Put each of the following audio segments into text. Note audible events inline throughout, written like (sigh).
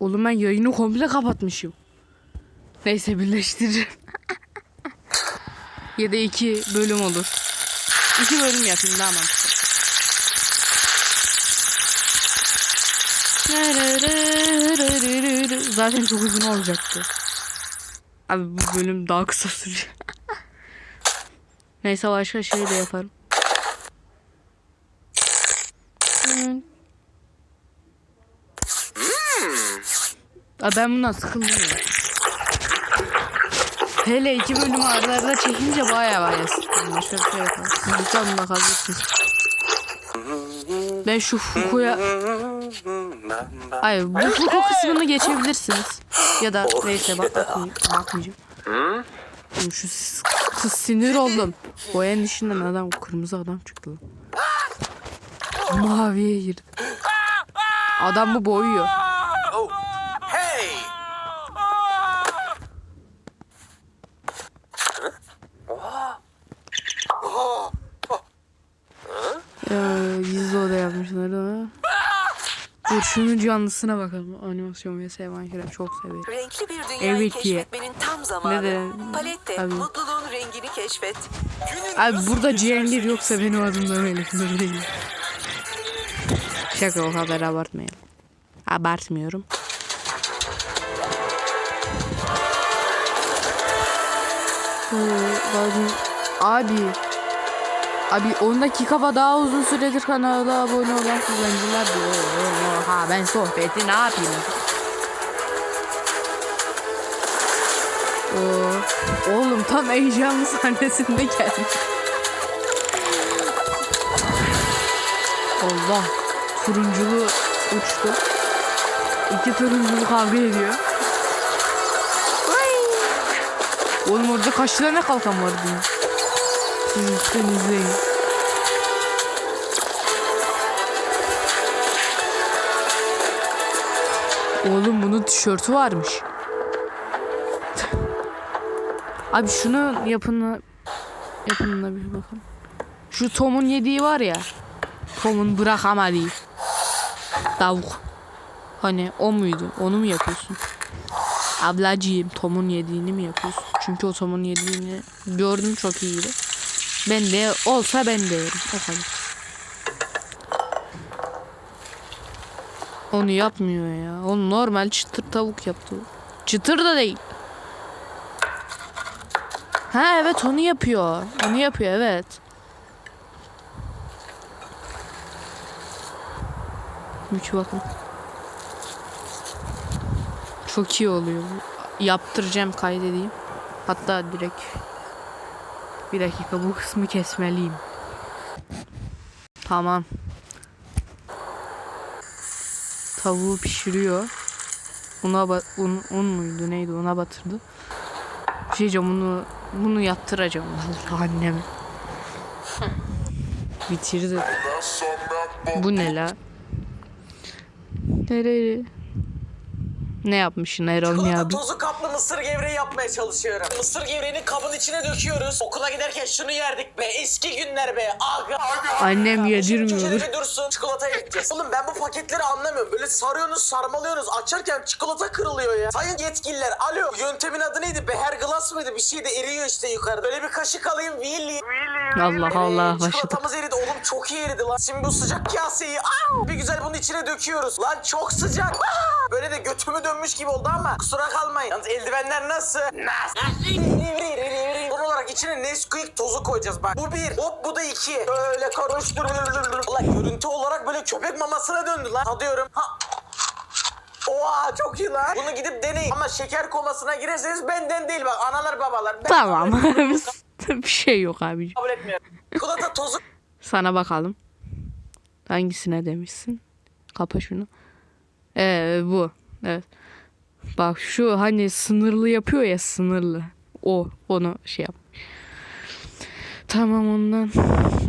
Oğlum ben yayını komple kapatmışım. Neyse birleştireceğim. (laughs) ya da iki bölüm olur. İki bölüm yapayım daha mantıklı. Zaten çok uzun olacaktı. Abi bu bölüm daha kısa sürüyor. Neyse başka şey de yaparım. Hmm. Aa, ben bundan sıkıldım ya. Hele iki bölüm arda arda çekince baya baya sıkıldım. Başka bir şey yapalım. Lütfen bunda kalıyorsunuz. Ben şu Fuku'ya... Hayır bu Fuku kısmını geçebilirsiniz. Ya da neyse bak bakmayayım. Bakmayacağım. Şu kız sinir oldum. Boyanın içinden adam kırmızı adam çıktı. lan. Maviye girdi. Adam bu boyuyor. Hey! Ee, gizli oda yapmışlar ama. Dur şunun canlısına bakalım. Animasyon ve Sevan Kerem çok severim. Renkli bir dünyayı Evet ki. keşfetmenin tam zamanı. Neden? Palette Abi. mutluluğun rengini keşfet. Abi burada Cihangir yoksa benim adım da öyle değil. Şaka o kadar abartmayalım. Abartmıyorum. Abi. Abi 10 dakika daha uzun süredir kanala abone olan kullanıcılar diyor. Ha ben sohbeti ne yapayım? Oo, oğlum tam heyecanlı sahnesinde geldi. Allah. Turunculu uçtu. İki turunculu kavga ediyor. Oğlum orada kaç tane kalkan vardı? Siz. Oğlum bunun tişörtü varmış. Abi şunu yapını yapınına bir bakalım. Şu Tom'un yediği var ya. Tom'un bırakamadığı. Tavuk. Hani o muydu? Onu mu yapıyorsun? Ablacığım Tom'un yediğini mi yapıyorsun? Çünkü o Tom'un yediğini gördüm çok iyiydi. Ben de olsa ben de yerim. O kadar. Onu yapmıyor ya. Onu normal çıtır tavuk yaptı. Çıtır da değil. Ha evet onu yapıyor. Onu yapıyor evet. Müç bakın. Çok iyi oluyor. Yaptıracağım kaydedeyim. Hatta direkt bir dakika bu kısmı kesmeliyim. Tamam. Tavuğu pişiriyor. Una ba- un, un muydu neydi ona batırdı. Bir bunu bunu yaptıracağım vallahi anneme. Bitirdi. Bu ne la? Nereye? Ne yapmışsın Erol Çikolata abi? tozu kaplı mısır gevreği yapmaya çalışıyorum. Mısır gevreğini kabın içine döküyoruz. Okula giderken şunu yerdik be. Eski günler be. Aga. Annem Şimdi yedirmiyordur. köşede bir dursun. Çikolataya gideceğiz. Oğlum ben bu paketleri anlamıyorum. Böyle sarıyorsunuz, sarmalıyorsunuz. Açarken çikolata kırılıyor ya. Sayın yetkililer. Alo. Yöntemin adı neydi? Beher Glass mıydı? Bir şey de eriyor işte yukarıda. Böyle bir kaşık alayım. Willy. Allah Allah başladık. Çikolatamız eridi oğlum çok iyi eridi lan. Şimdi bu sıcak kaseyi aa, bir güzel bunun içine döküyoruz. Lan çok sıcak. Aa, böyle de götümü dönmüş gibi oldu ama kusura kalmayın. Yalnız eldivenler nasıl? Nasıl? Son olarak içine Nesquik tozu koyacağız bak. Bu bir. Hop bu da iki. Böyle karıştır. Ulan görüntü olarak böyle köpek mamasına döndü lan. Tadıyorum. Ha. Oha çok iyi lan. Bunu gidip deneyin. Ama şeker komasına girerseniz benden değil bak. Analar babalar. Ben Tamam. (laughs) bir şey yok abi. kabul etmiyorum. Çikolata tozu Sana bakalım. Hangisine demişsin? Kapa şunu. Ee, bu. Evet. Bak şu hani sınırlı yapıyor ya sınırlı. O onu şey yap. Tamam ondan.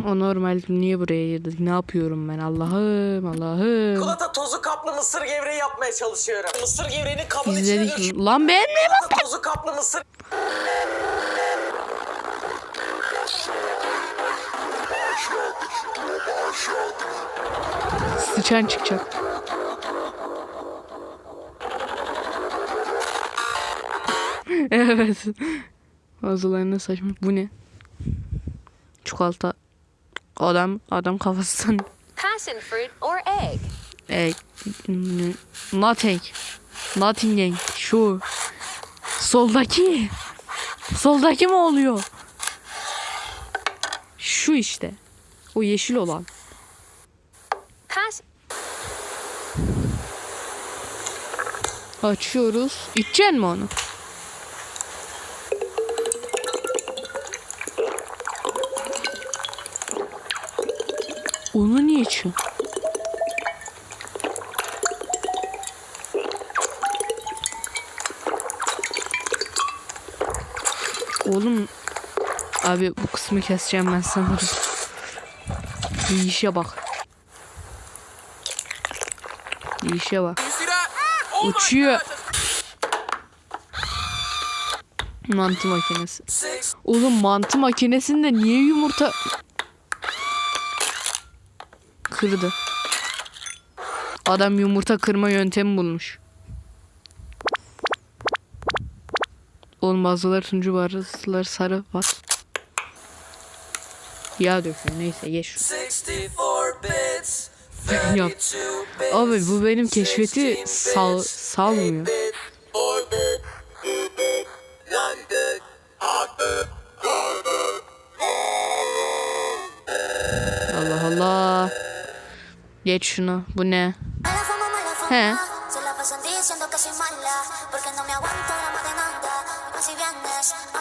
O normal niye buraya girdi? Ne yapıyorum ben? Allah'ım Allah'ım. Çikolata tozu kaplı mısır gevreği yapmaya çalışıyorum. Mısır gevreğini kabın içine İzledik. döküyorum. Lan ben mi? Çikolata tozu kaplı mısır Sıçan çıkacak. (laughs) evet. Bazılarına saçma. Bu ne? Çikolata. Adam adam kafasından Passion fruit or egg. e, n- nothing. Nothing. Şu. Soldaki. Soldaki mi oluyor? Şu işte. O yeşil olan. Pass. Açıyoruz. İçeceksin mi onu? İçiyorsun? Oğlum abi bu kısmı keseceğim ben sanırım. Bir işe bak. Bir işe bak. Uçuyor. Mantı makinesi. Oğlum mantı makinesinde niye yumurta kırdı? Adam yumurta kırma yöntemi bulmuş. Oğlum bazıları turuncu bazıları sarı var. Yağ döküyor neyse ye şu. 64 bits. Yap. Abi bu benim keşfeti sal salmıyor.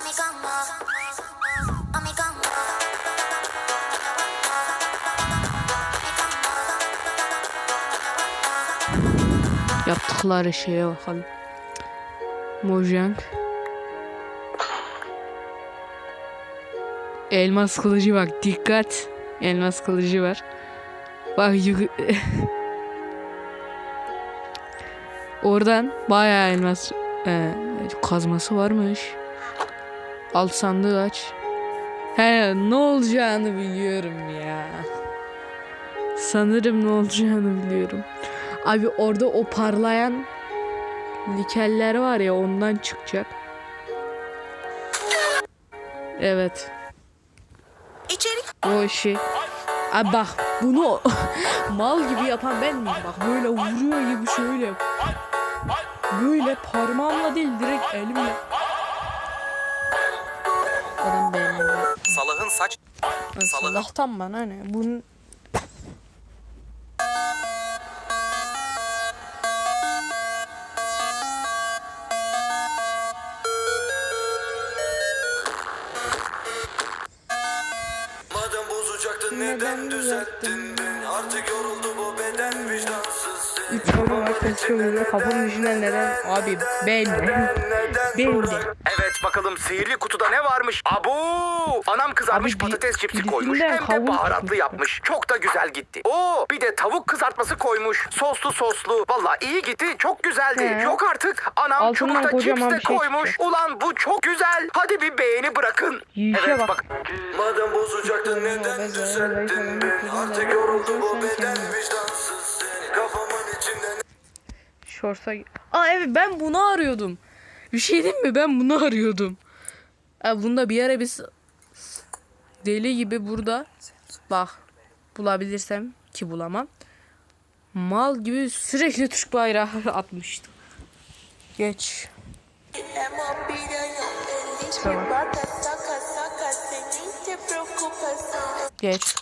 Mi cama, a mi cama. Yaptıkları şeye bakalım. Mojang. Elmas kılıcı bak dikkat. Elmas kılıcı var. Bak yuk- Oradan bayağı elmas e, kazması varmış. Alt sandığı aç. He ne olacağını biliyorum ya. Sanırım ne olacağını biliyorum. Abi orada o parlayan nikeller var ya ondan çıkacak. Evet. İçerik O işi. Abi bak bunu (laughs) mal gibi yapan ben miyim? Bak böyle vuruyor gibi şöyle. Böyle parmağımla değil direkt elimle. Adam beğenmiyor. Salah'ın saç Salahtan bana ne? Bunun Ben de. Ben de. Evet bakalım sihirli kutuda ne varmış? Abu! Anam kızarmış Abi bir- patates cipsi birisinden koymuş. Hem de kavun baharatlı çıkmış. yapmış. Çok da güzel gitti. Oo bir de tavuk kızartması koymuş. Soslu soslu. Valla iyi gitti. Çok güzeldi. He. Yok artık. Anam Altından çubukta cips kocaman de bir şey koymuş. çıkacak. Ulan bu çok güzel. Hadi bir beğeni bırakın. Yiyişe evet bak. Madem bozacaktın neden düzelttin beni Artık yoruldu bu beden bez. Şorsa... Aa evet ben bunu arıyordum. Bir şey diyeyim mi? Ben bunu arıyordum. Ha, bunda bir ara biz deli gibi burada bak bulabilirsem ki bulamam. Mal gibi sürekli Türk bayrağı (laughs) atmıştım. Geç. Bak. Geç.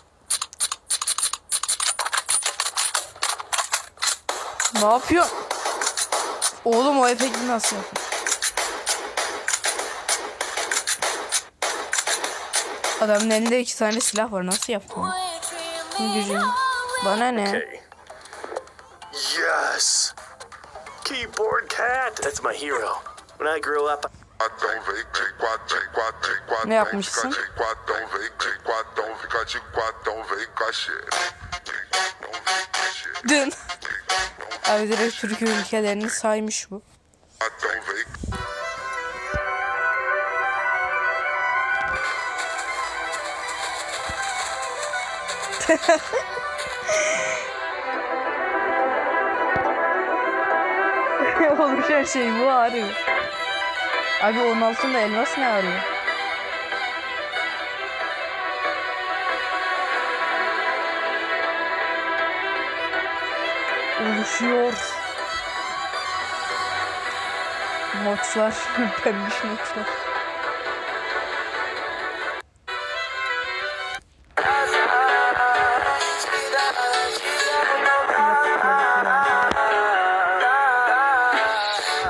Ne yapıyor? Oğlum o efekti nasıl yapıyor? Adamın elinde iki tane silah var. Nasıl yaptı onu? Ne gücü? Bana ne? Yes. Keyboard cat. That's my hero. When I grow up, Ne yapmışsın? Dün. Abi direkt Türk ülkelerini saymış bu. (laughs) Olmuş her şey bu harbi. Abi onun altında elmas ne arıyor? Oluşuyor. Moçlar. Pembiş (laughs) moçlar.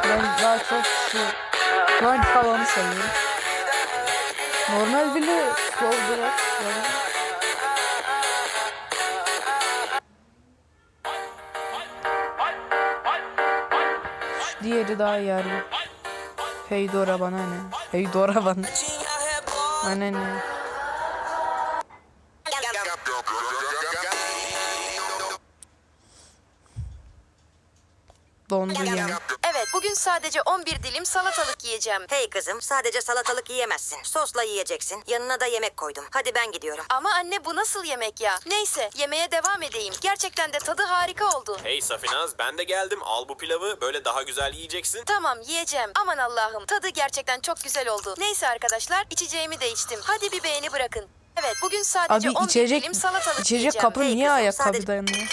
Ben daha çok şu an havanı seviyorum. Normal bile soldular. Yani. Diğeri daha harbi. Hey Dora bana ne? Hey Dora bana. Bana ne? Dondu sadece 11 dilim salatalık yiyeceğim. Hey kızım sadece salatalık yiyemezsin. Sosla yiyeceksin. Yanına da yemek koydum. Hadi ben gidiyorum. Ama anne bu nasıl yemek ya? Neyse, yemeğe devam edeyim. Gerçekten de tadı harika oldu. Hey Safinaz ben de geldim. Al bu pilavı böyle daha güzel yiyeceksin. Tamam, yiyeceğim. Aman Allah'ım, tadı gerçekten çok güzel oldu. Neyse arkadaşlar, içeceğimi de içtim. Hadi bir beğeni bırakın. Evet, bugün sadece Abi 11 içecek dilim salatalık içecek yiyeceğim. kapı Hey niye kızım, ayakkabı sadece- dayanıyor?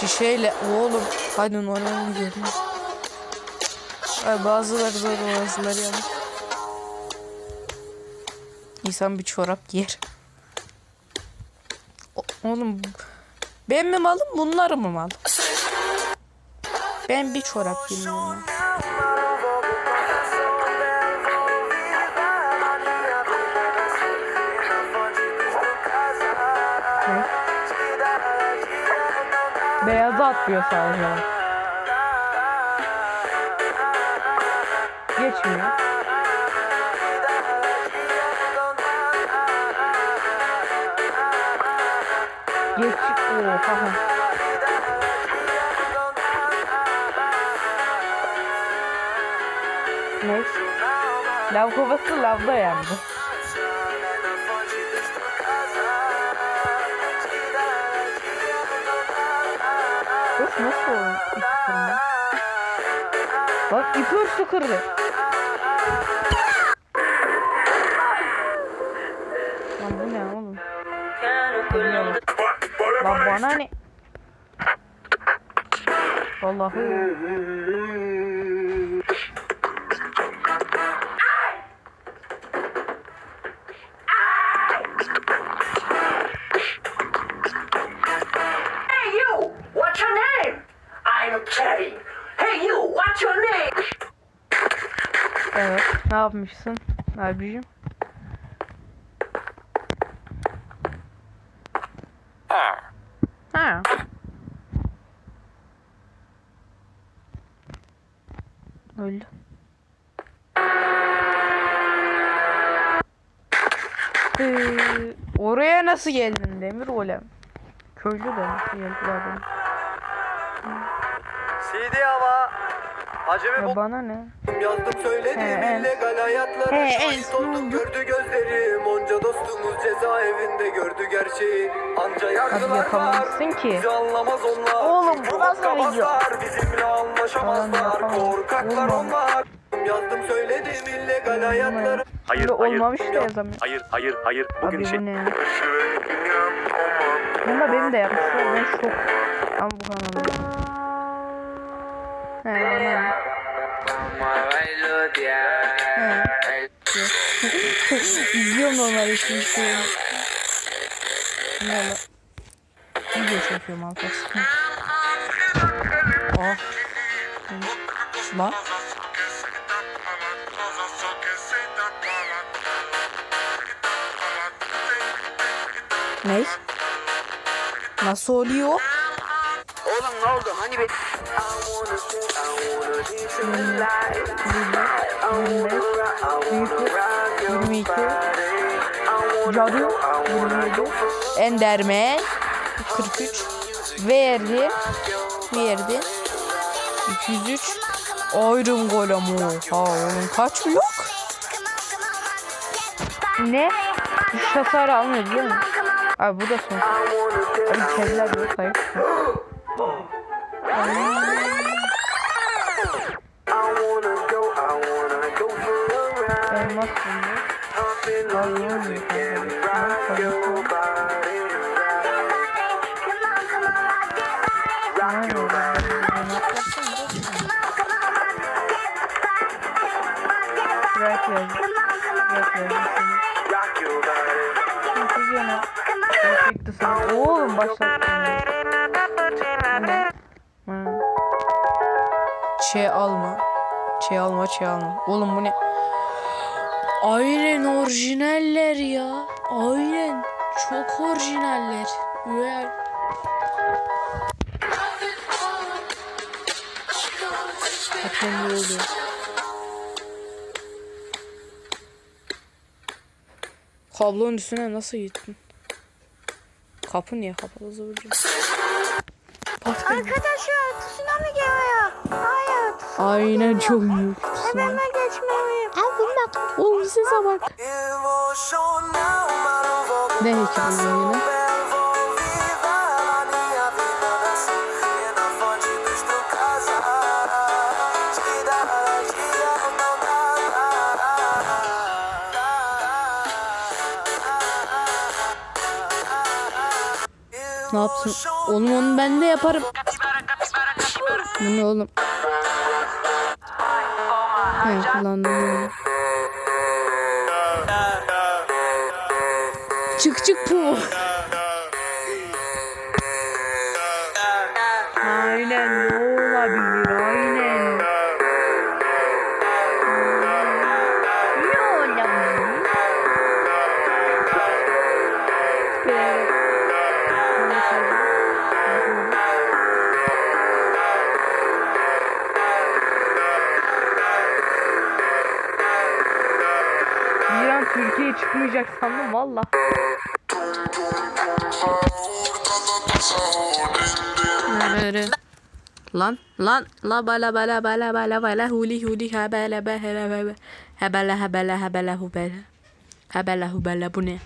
Şişeyle oğlum hadi normal gidelim. Ay bazıları doğru bazıları yanlış. İnsan bir çorap giyer. Oğlum ben mi malım bunlar mı mal? Ben bir çorap giyiyorum. Beyaza atlıyor sadece. Geçmiyor. Geç. Oo, tamam. Ne? Lav kovası lavda yandı. Nasıl o ip kırma? Bak ipi uçtu kırdı. Lan bu ne oğlum? Bilmiyorum. Lan bana ne? Vallahi. Ne yapmışsın abicim? Ha. Öldü. Ee, oraya nasıl geldin Demir Golem? Köylü de nasıl geldi adam? CD hava. Acemi Ya bana ne? Yazdım söyledim He, he. illegal hayatlara He, şahit he, oldum oldu. gördü gözlerim Onca dostumuz cezaevinde gördü gerçeği Anca yargılar var ki. Bizi anlamaz onlar Oğlum, bu nasıl hokkabazlar Bizimle anlaşamazlar. Korkaklar onlar Yazdım söyledim illegal hayatlara Hayır, olmamış da yazamıyorum. Hayır hayır hayır. Abi bu ne? Bunda benim de yapmışlar. Ben şok. Ama bu kanalı. He anladım. He. İzliyorum normal şimdi şey. Valla. Video çekiyorum arkadaşlar. Oh. Lan. Ne? Nasıl oluyor? Oğlum ne oldu? Hani bir... 22 Cadı 27 Enderman 43 Verdi Verdi 203 Iron Golem oha onun kaç blok? Ne? Düş hasarı almıyor biliyor musun? Abi bu da son. Abi kediler yok hayır. Şimdi. Vallahi olmuyor Bırak yaz. Bırak yaz. Çıktı sana. Oğlum başlattın. Şey alma. Şey alma, şey alma. Oğlum bu ne? Aynen orijinaller ya. Aynen. Çok orijinaller. Üvey. Bakın ne oluyor. Kablonun üstüne nasıl gittin? Kapı niye kapalı zıvırcı? Arkadaşlar tsunami geliyor. Hayır. Aynen çok iyi. Hemen geçmeliyim. Al bunu bak. Oğlum size bak. Ne hikaye yine? Ne yapsın? Oğlum onu ben de yaparım. Bu ne oğlum? He kullandım. Çık çık pu. Çıkmayacak sandım valla. Lan lan la bala bala bala bala bala huli huli ha bala bala ha bala ha bala ha bala ha bala hu bala bu ne?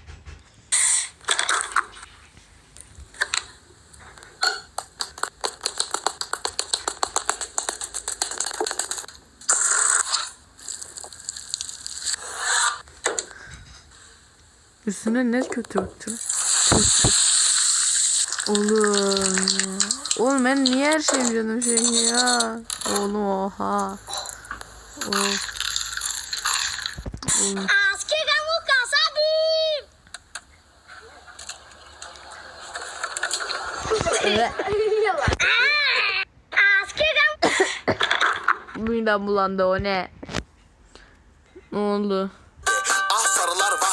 Üstüne ne kötü öptü? Oğlum. Oğlum ben niye her şeyim canım şey ya? Oğlum oha. Of. Oğlum. Midem bulandı o ne? Ne oldu?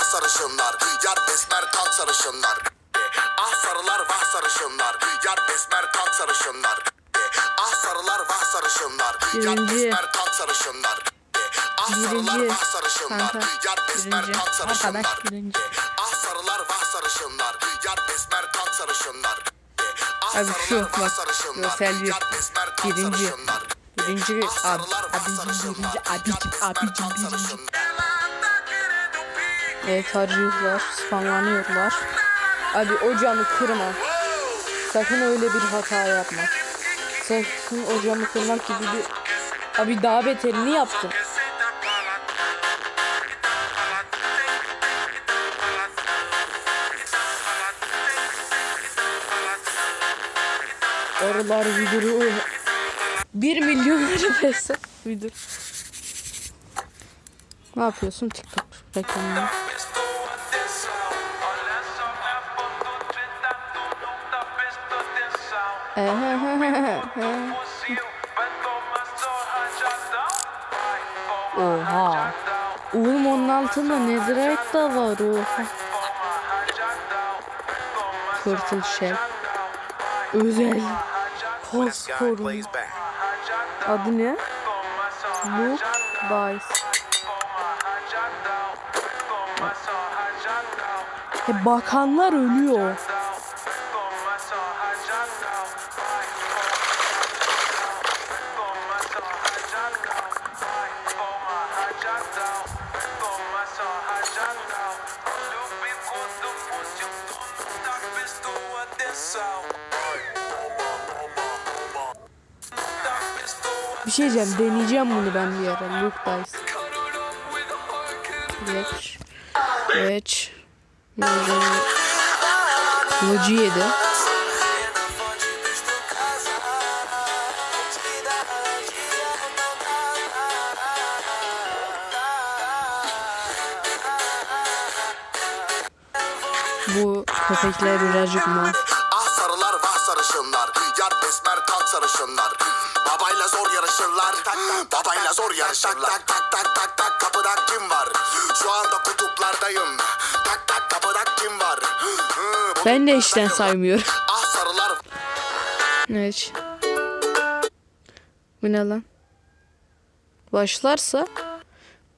Ah sarılar sarışınlar. Yar besmer kalk sarışınlar. Ah sarılar vah sarışınlar. Yar besmer kalk sarışınlar. Ah sarılar vah sarışınlar. Yar besmer kalk sarışınlar. Ah sarılar Birinci. vah sarışınlar. Yar besmer kalk sarışınlar. Ah sarılar vah sarışınlar. Yar besmer kalk sarışınlar. Ah Abi şu, sarılar bak, kalk Birinci. Birinci Ah ab, sarılar abicim birinci abicim abicim birinci. Sarışınlar Evet harcıyorlar, spamlanıyorlar. Abi o camı kırma. Sakın öyle bir hata yapma. Sakın o camı kırmak gibi bir... Abi daha beterini yaptın. Arılar viduru. 1 milyon arabası. (laughs) Vidur. Ne yapıyorsun TikTok reklamını? Oha. Oğlum onun altında netherite da var oha. Turtle shell. Özel. Fosforum. Adı ne? Look Dice. E bakanlar ölüyor. Bir şey diyeceğim. Deneyeceğim bunu ben bir ara. Look Dice. Evet. Böyle kılıcı yedi. Bu köpekler birazcık mal. Ah sarılar vah sarışınlar Yar besmer kalk sarışınlar Babayla zor yarışırlar. Tak, tak, Babayla zor yarışırlar. Tak tak tak tak tak kapıda kim var? Şu anda kutuplardayım. Tak tak kapıda kim var? Hı, Ben de işten saymıyorum. Ah sarılar. Evet. Bu ne lan? Başlarsa?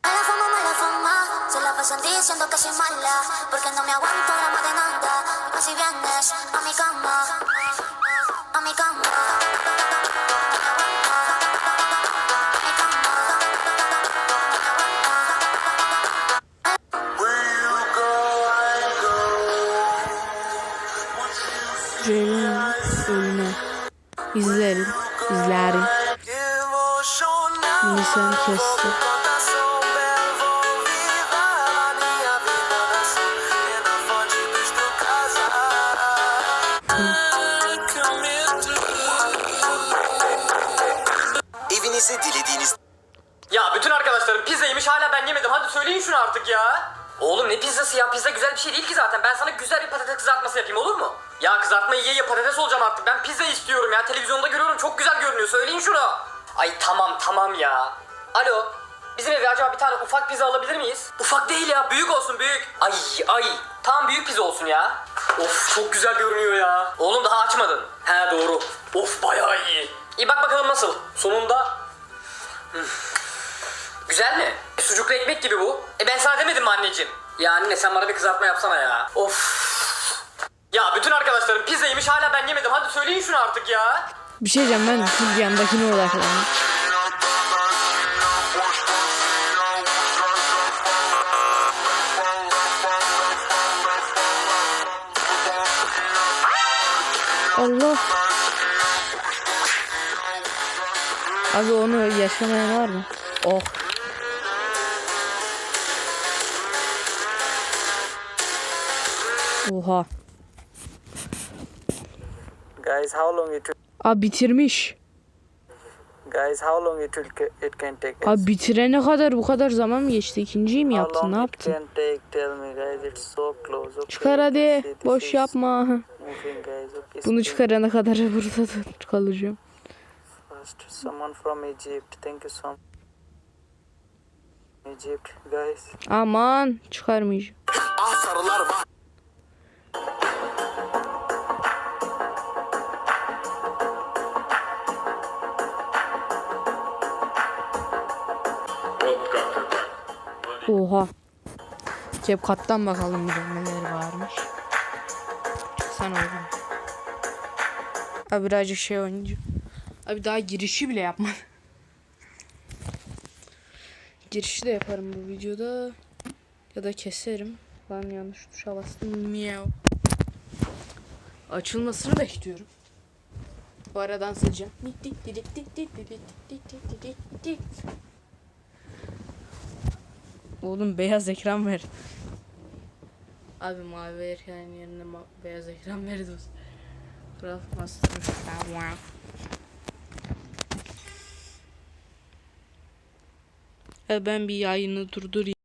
Mala fama, mala fama, se la pasan diciendo que soy mala, porque no me aguanto la de nada. Si vienes a mi cama, İzlerim. izlerim. Nisan kesti. Evinize dilediğiniz Ya bütün arkadaşlarım pizza yemiş hala ben yemedim. Hadi söyleyin şunu artık ya. Oğlum ne pizzası ya? Pizza güzel bir şey değil ki zaten. Kızartma yiye ye patates olacağım artık. Ben pizza istiyorum ya. Televizyonda görüyorum çok güzel görünüyor. Söyleyin şunu. Ay tamam tamam ya. Alo. Bizim eve acaba bir tane ufak pizza alabilir miyiz? Ufak değil ya. Büyük olsun büyük. Ay ay. Tamam büyük pizza olsun ya. Of çok güzel görünüyor ya. Oğlum daha açmadın. He doğru. Of bayağı iyi. İyi bak bakalım nasıl. Sonunda Güzel mi? E, sucuklu ekmek gibi bu. E ben sana demedim mi anneciğim? Ya anne sen bana bir kızartma yapsana ya. Of. Ya bütün arkadaşlarım pizza yemiş hala ben yemedim. Hadi söyleyin şunu artık ya. Bir şey diyeceğim ben full yandakine odaklandım. Allah. Abi onu yaşamayan var mı? Oh. Oha. Guys, how long it Abi bitirmiş. guys, how long it will it can take? Abi bitirene kadar bu kadar zaman mı geçti? İkinciyi mi yaptın? Ne yaptın? take? Tell me guys, it's so close. Okay? Çıkar hadi. Boş yapma. Moving guys, okay. Bunu çıkarana kadar (laughs) burada da kalacağım. First, someone from Egypt. Thank you so much. Egypt, guys. Aman çıkarmayacağım. Ah sarılar vah Oha. Cep kattan bakalım bir neler varmış. Sen oğlum. Abi birazcık şey oynayacağım. Abi daha girişi bile yapmadım. Girişi de yaparım bu videoda. Ya da keserim. Lan yanlış tuşa bastım. Miau. Açılmasını bekliyorum. Bu arada dans edeceğim. Oğlum beyaz ekran ver. Abi mavi ekran yerine ma- beyaz ekran (laughs) verdi. Kral Master. Tamam. Ben bir yayını durdurayım.